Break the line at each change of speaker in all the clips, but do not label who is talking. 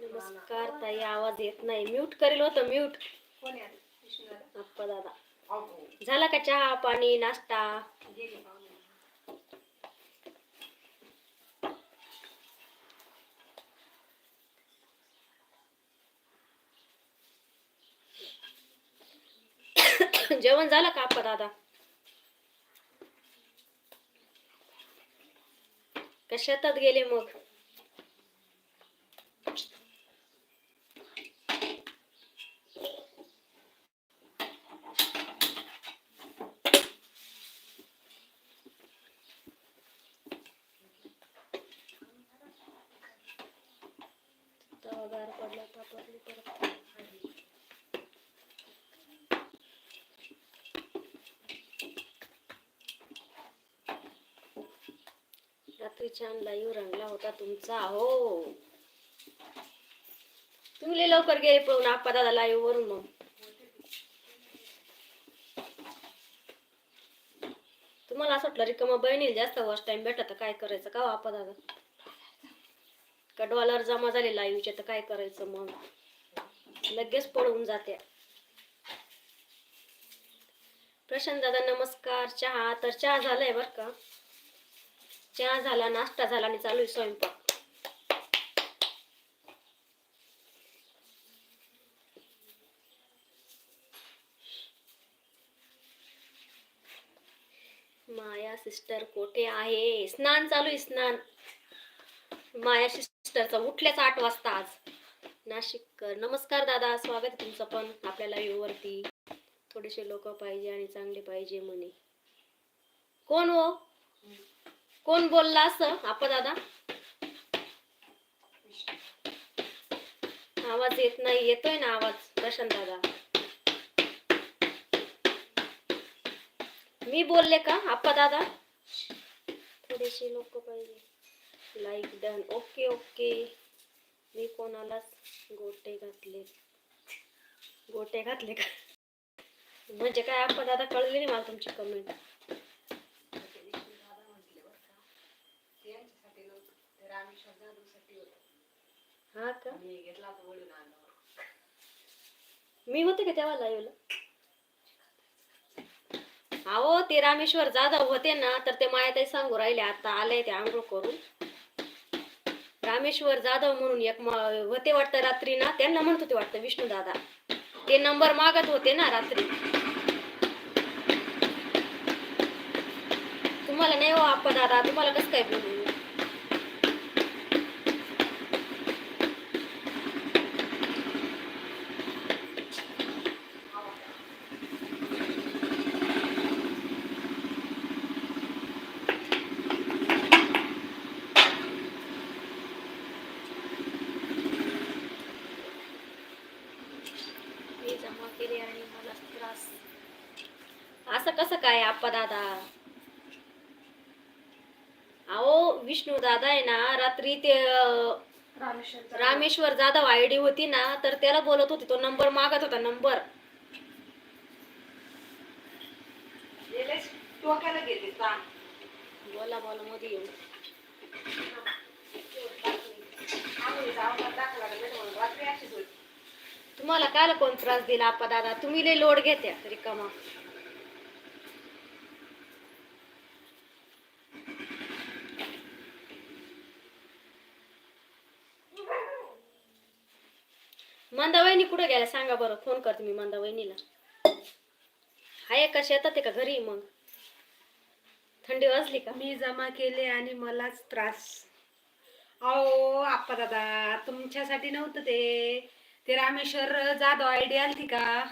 नमस्कार ताई आवाज येत नाही. म्यूट करेल होतं म्यूट? अप्पा दादा.
अहो,
झाला का चहा पाणी नाश्ता. जेवण झालं का अप्पा दादा? का शेतात गेले मग? रात्री छान लाईव्ह रंगला होता तुमचा हो. तुम्ही लवकर गेले पळून आपा दादा लाईव्ह वरून मग. तुम्हाला असं वाटलं रिकामा बहिणीला जास्त वॉच टाइम भेटत तर काय करायचं का हो, आपा दादा? का डॉलर जमा झाले लाईव्हचे तर काय करायचं मग? लगेच पळून जाते प्रशांत दादा नमस्कार. चहा तर चहा झालाय बर का? चहा झाला नाश्ता झाला आणि चालू आहे स्वयंपाक. माया सिस्टर कोठे आहे? स्नान चालू आहे स्नान. माया सिस्टरचा उठल्याच आठ वाजता आज. नाशिककर. नमस्कार दादा स्वागत आहे तुमचं पण आपल्या live वरती थोडेसे लोक पाहिजे आणि चांगले पाहिजे म्हणे. कोण हो? कोण बोलला असं? आपा दादा. आवाज येत नाही येतोय ना आवाज? प्रशांत दादा. मी बोलले का आप्पा दादा? थोडेसे लोक पाहिजे लाईक डन ओके ओके मी कोणालाच गोटे घातले. गोटे घातले का? म्हणजे काय आप्पा दादा कळले नाही मला तुमची कमेंट
ते विष्णुदादा म्हटले बरं का. ते यांच्यासाठी नव्हतं. ते रामेश्वर जाधवसाठी होतं.
हा का
मी घेतला होता वळून अंगावर.
मी होते का तेव्हा लाईव्हला अहो ते रामेश्वर जाधव होते ना तर ते मायाताई सांगू राहिले आता आले ते आंघोळ करून. रामेश्वर जाधव म्हणून एक होते वाटतं रात्री ना त्यांना म्हणत होते वाटतं विष्णू दादा. ते नंबर मागत होते ना रात्री. तुम्हाला नाही हो दादा तुम्हाला कसं काय बोलू मी जमा केले आणि मला त्रास असं कसं काय आप्पा दादा अहो विष्णू दादा आहे ना रात्री ते
रामेश्वर जाधव.
आयडी होती ना तर त्याला बोलत होती तो नंबर मागत होता नंबर. बोला बोला मध्ये येऊ. तुम्हाला काल कोण त्रास दिला आप्पा दादा तुम्ही लय लोड घेत्या रिकामा मंदा वहिनी कुठं गेल्या? सांगा बरं. फोन करते मी मंदा वहिनीला आहे का? शेतात आहे का? घरी मग. थंडी वाजली का?
मी जमा केले आणि मलाच त्रास. अहो आप्पा दादा तुमच्यासाठी नव्हतं ते. ते रामेश्वर जाधव आयडिया आलती का?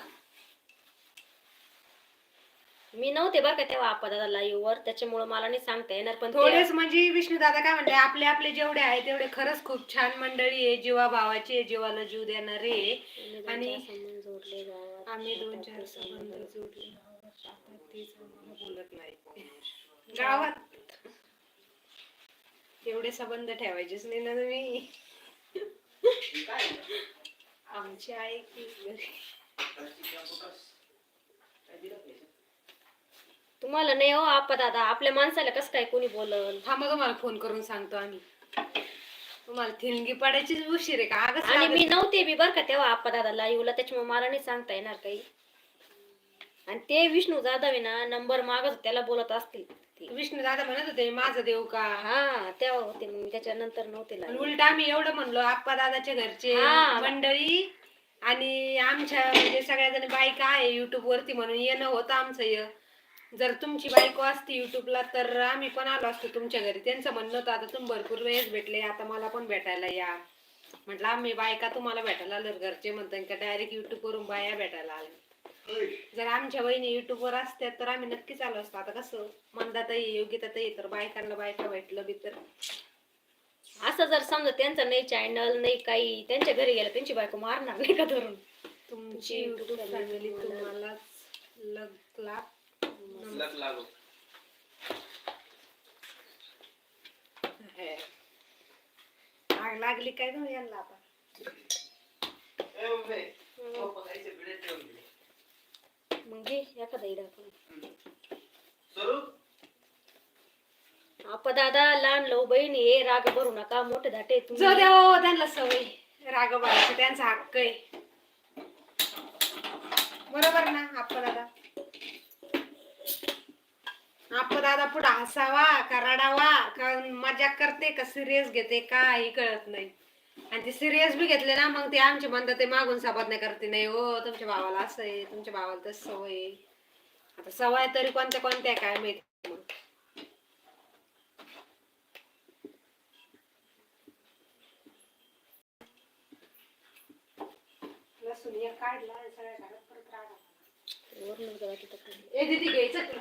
मी नव्हते बरं का तेव्हा आप्पा दादा लाईव्ह वर त्याच्यामुळे मला नाही सांगता येणार पण
थोडेच म्हणजे विष्णू दादा काय म्हणले आपले आपले जेवढे आहे तेवढे खरंच खूप छान मंडळी आहे जीवा भावाची आहे, जीवाला जीव देणारे आहे.
आणि
आणि-
संबंध जोडले गावात.
आम्ही दोन चार संबंध जोडले. आता तेच आम्हाला बोलत नाही. गावात. एवढे संबंध ठेवायचेच नाही ना तुम्ही. आमची आहे की घरी.
तुम्हाला नाही हो आप्पा दादा. आपल्या माणसाला कसं काय कोणी बोलल?
थांबा तुम्हाला फोन करून सांगतो आम्ही. तुम्हाला थिलगी पडायचीच उशीर आहे का? आगच
आणि मी नव्हते बी बरं का तेव्हा आप्पा दादा लाईव्हला त्याच्यामुळे मला नाही सांगता येणार काही. आणि ते विष्णू जाधव आहे ना नंबर मागत त्याला बोलत असतील ते.
विष्णू दादा म्हणत होते माझं देऊ का?
हा तेव्हा होते मग त्याच्यानंतर नव्हते
पण
live.
उलट आम्ही एवढं म्हणलो आप्पा दादाच्या घरचे
हा.
मंडळी आणि आमच्या म्हणजे सगळ्या जण बायका आहे युट्यूब वरती म्हणून येणं होतं आमचं य. जर तुमची बायको असती युट्यूबला तर आम्ही पण आलो असतो तुमच्या घरी. त्यांचं म्हणणं होतं आता तुम्ही भरपूर वेळेस भेटले आता मला पण भेटायला या. म्हटलं आम्ही बायका तुम्हाला भेटायला आलो घरचे म्हणतात का डायरेक्ट युट्यूब वरून बाया भेटायला आले जर आमच्या वहिनी युट्यूब वर असत्या तर आम्ही नक्कीच आलो असतो. आता कसं मंदाताई योग्यताताई तर बायकांना बायका भेटलं बी तर.
असं जर समजा त्यांचं नाही चॅनल नाही काही त्यांच्या घरी गेलं त्यांची बायको मारणार नाही का धरून?
तुमची युट्यूब फॅमिली तुम्हाला लग लाख
लग लागो।
आहे. आग लागली काय गं यांना आता?
ए मम्मी पप्पा काहीचे बिडे ठेवून दिले
मग घे एखादा इडा पण
स्वरूप?
आपा दादा लहान लो बहिणी हे राग भरू नका मोठे धाटे
जाऊ
तुम्ही.
द्या हो, त्यांना सवय. राग बाळाची त्यांचा हक्क आहे. बरोबर ना आप्पा दादा? आप्पा दादा पुढे हसावा का रडावा का मजा करते का सिरियस घेते काही कळत नाही. आणि ते सिरियस बी घेतले ना मग ते आमचे म्हणतात ते मागून साबत नाही करते नाही हो तुमच्या भावाला असं आहे तुमच्या भावाला तस सवय आता सवय तरी कोणत्या कोणत्या काय माहिती. मग काढला सगळ्या घरात परत. ए दीदी घ्यायचं तुला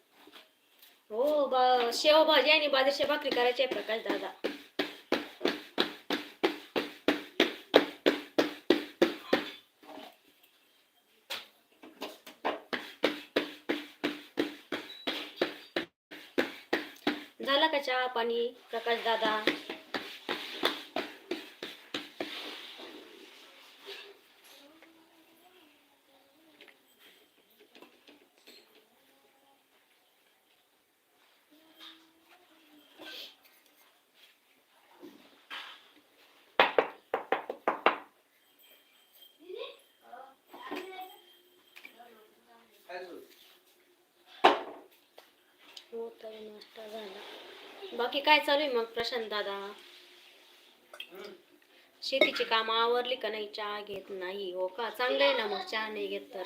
हो बा शेव भाजी आणि बाजरीच्या भाकरी करायची आहे प्रकाश दादा. झाला का चहा पाणी प्रकाश दादा? नाश्ता झाला. बाकी काय चालू आहे मग प्रशांत दादा? शेतीची कामं आवरली का नाही? चहा घेत नाही. हो का? चांगलं आहे ना मग चहा नाही घेत तर.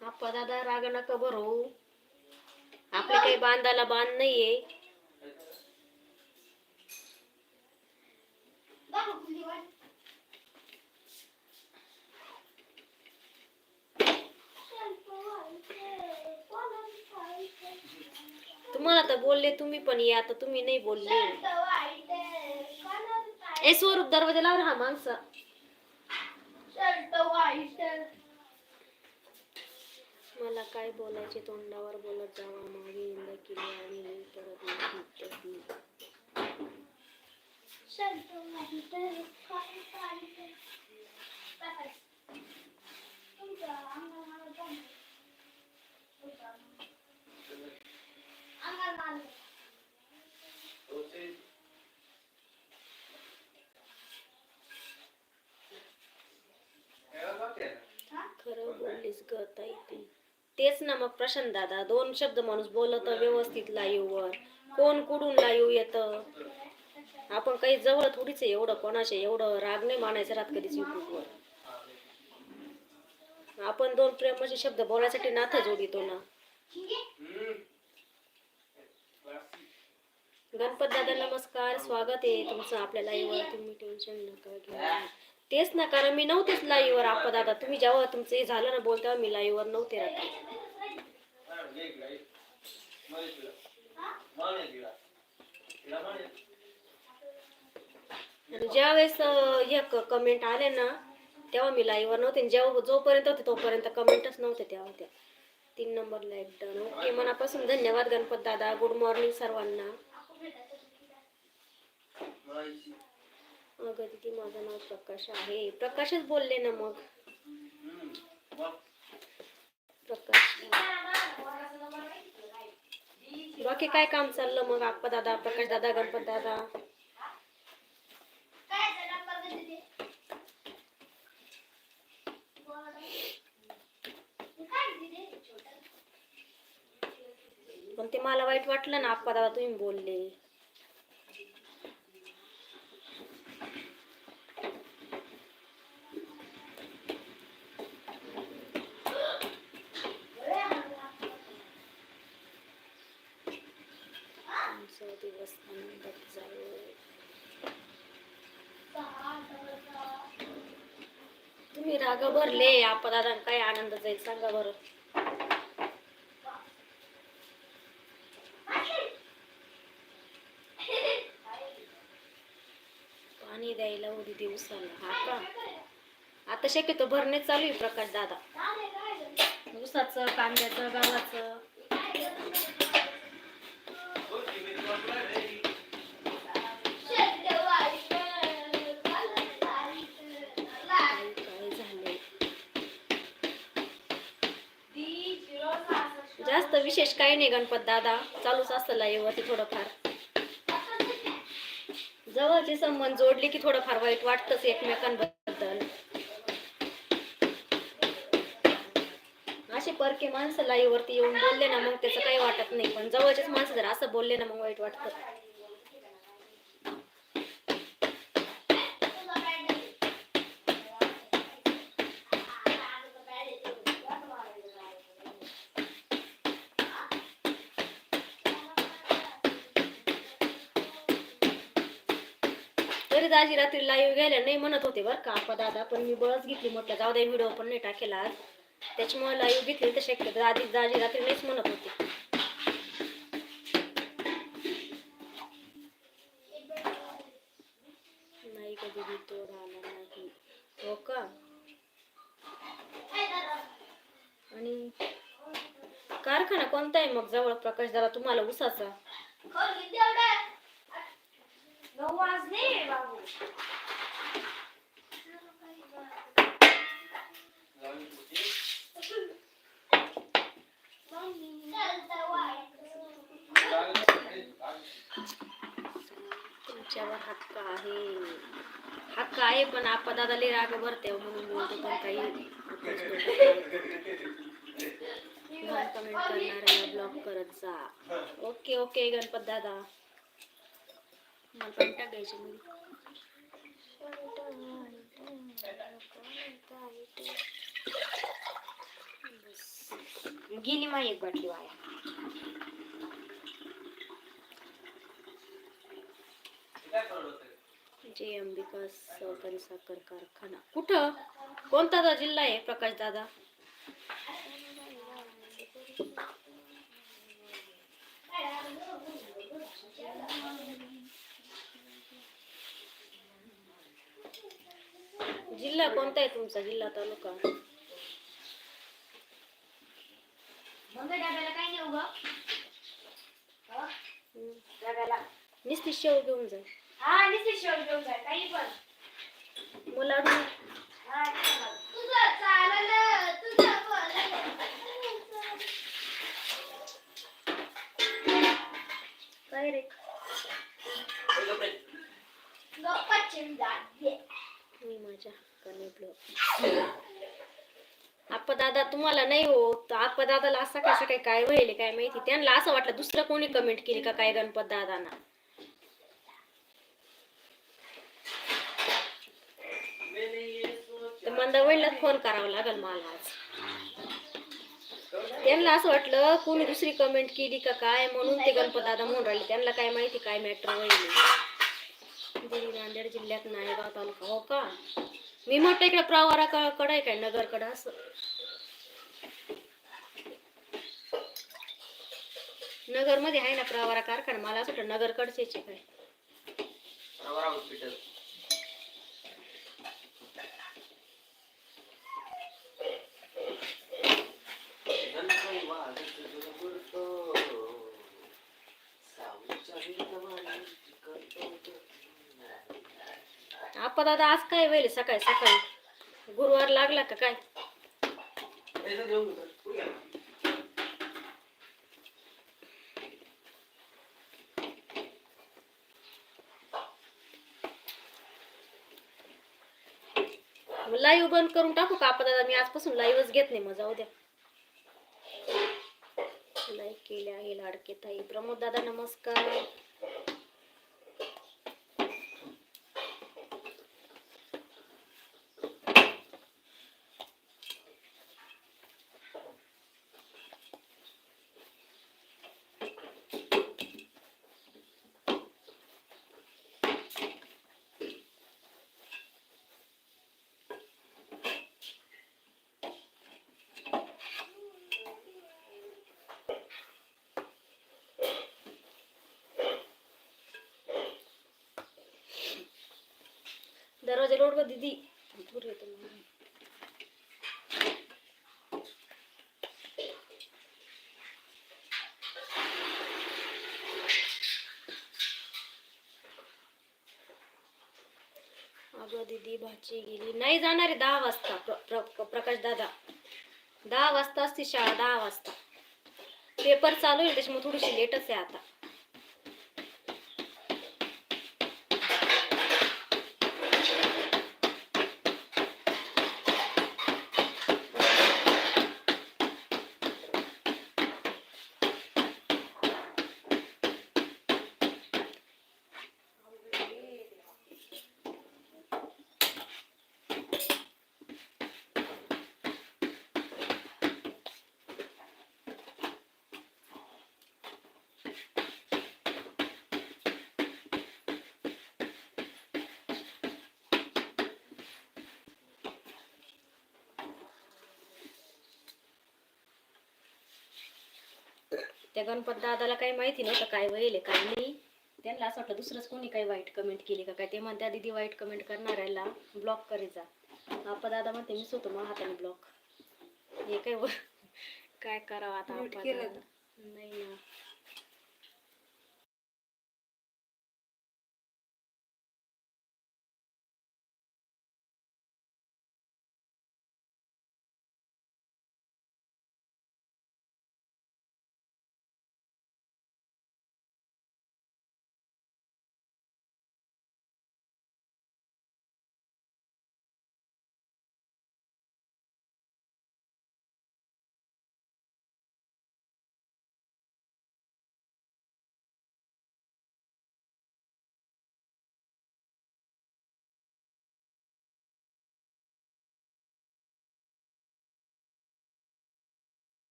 आप्पा दादा राग नका बरो हो. आपल्या काही बांधाला बांध नाहीये. तुम्हाला तर बोलले तुम्ही पण या आता तुम्ही नाही बोलले. ए स्वरूप दरवाजा लाव हा माणसा. मला काय बोलायचे तोंडावर बोलत जावा मागे इंद केली आणि परत नाही टिकली.
तुमचे एवढं बाकी आहे ना?
खरं बोललीस ग ताई तू तेच ना मग प्रशांत दादा दोन शब्द माणूस बोलत व्यवस्थित लाईव्हवर कोण कुठून लाईव्ह येत? आपण काही जवळ थोडीच आहे एवढं कोणाचे एवढं राग नाही मानायचं राहत कधीच युट्यूबवर आपण दोन प्रेमाचे शब्द बोलायसाठी नाथ जोडितो ना. गणपत दादा नमस्कार स्वागत आहे तुमचं आपल्या लाईव्हवर तुम्ही टेन्शन नका तेच ना कारण मी नव्हतेच लाईव्हवर आपा दादा. तुम्ही जेव्हा तुमचं हे झालं ना बोल मी लाईव्हवर नव्हते राहत
ज्या वेळेस
हे ज्यावेळेस कमेंट आले ना तेव्हा मी लाईव्ह नव्हते. आणि जेव्हा जोपर्यंत होते तोपर्यंत कमेंटच नव्हते तेव्हा त्या. तीन नंबरला एक डन ओके मनापासून धन्यवाद गणपत दादा. गुड मॉर्निंग सर्वांना. अगं दिदी माझं नाव प्रकाश आहे. प्रकाशच बोलले ना मग? बाकी काय काम चाललं मग? आप्पा दादा प्रकाश दादा गणपत दादा? पण ते मला वाईट वाटलं ना आप्पा दादा तुम्ही बोलले आमचा दिवस आनंदात जावो तुम्ही राग भरले आप्पा दादा काय आनंद जाईल सांगा बरं. पाणी द्यायला उदी दिवसाला हा का? आता शक्यतो भरणे चालू आहे प्रकाश दादा. ऊसाचं कांद्याचं गव्हाचं. जास्त विशेष काही नाही गणपत दादा. चालूच असतं लाईव्हवरती थोडंफार. जवळचे संबंध जोडले की थोडंफार वाईट वाटतंच एकमेकांबद्दल. असे परके माणसं लाईवरती येऊन बोलले ना मग त्याचं काही वाटत नाही. पण जवळचेच माणसं जर असं बोलले ना मग वाईट वाटतं. दाजी रात्री लाईव्ह गेल्या नाही म्हणत होते बरं का आपा दादा पण मी बळच घेतली म्हटलं जाऊ दे व्हिडिओ पण नाही टाकेला आज. त्याच्यामुळे लाईव्ह घेतली तर शक्यतो आधी दाजी रात्री नाहीच म्हणत होते. नाही कधी तो राहणार नाही. हो का? आणि कारखाना कोणता आहे मग जवळ? प्रकाश दादा तुम्हाला उसाचा
होती. लागली होती.
तुमच्यावर हक्क आहे हक्क आहे पण आपण दादाले राग भरते हो म्हणून बोलतो पण काही कमेंट करणाऱ्याला ब्लॉक करत जा ओके ओके गणपत दादा मला पण टाकायचे मी
गेली मा एक बाटली वाया?
जय अंबिका सहकारी साखर कारखाना. कुठं? कोणता जिल्हा आहे प्रकाश दादा? जिल्हा कोणता आहे तुमचा? जिल्हा तालुका. नुसती शेव घेऊन जा. मला काय रे? मी माझ्या कनेपलं आप्पा दादा तुम्हाला नाही हो तर आप्पा दादाला असं कसं काय काय व्हायले काय माहिती? त्यांना असं वाटलं दुसरं कोणी कमेंट केली का काय गणपत दादांना तर मंदा वहिनीलाच फोन करावा लागेल मला आज. त्यांना असं वाटलं कोणी दुसरी कमेंट केली का काय? म्हणून ते गणपत दादा म्हणून राहिले. त्यांना काय माहिती काय मॅटर व्हायले. नांदेड जिल्ह्यात नायगाव तालुका हो का? मी म्हटलं इकडे प्रवारा कडे आहे काय नगरकडं असं. नगरमध्ये आहे ना प्रवारा कारखाना मला असं वाटतं नगरकडचे काय.
हॉस्पिटल गणपती वाजत गणपतो. सावलीच्या भिंतमाळी करतो.
आपा दादा आज काय वेळ सकाळी सकाळी? गुरुवार लागला का काय? लाईव्ह बंद करून टाकू का आपा दादा मी आजपासून लाईव्हच घेत नाही मग उद्या लाईक केले आहे लाडके ताई. प्रमोद दादा नमस्कार. दरवाजा लोड कर दीदी। दूर येतो अगं दीदी भाची गेली. नाही जाणार आहे दहा वाजता प्र, प्र, प्रकाश दादा. दहा वाजता असते शाळा दहा वाजता. पेपर चालू आहे त्याच्यामुळे थोडीशी लेटच आहे आता. त्या गणपत दादाला काही माहिती नव्हतं काय वहिले काय नाही. त्यांना असं वाटलं दुसरंच कोणी काही वाईट कमेंट केली का काय? ते म्हणत्या दिदी वाईट कमेंट करणाऱ्याला ब्लॉक जा. आपा दादा म्हणते मीच होतो मग हाताने ब्लॉक हे काय व- काय करावं आता आपा दादा. नाही ना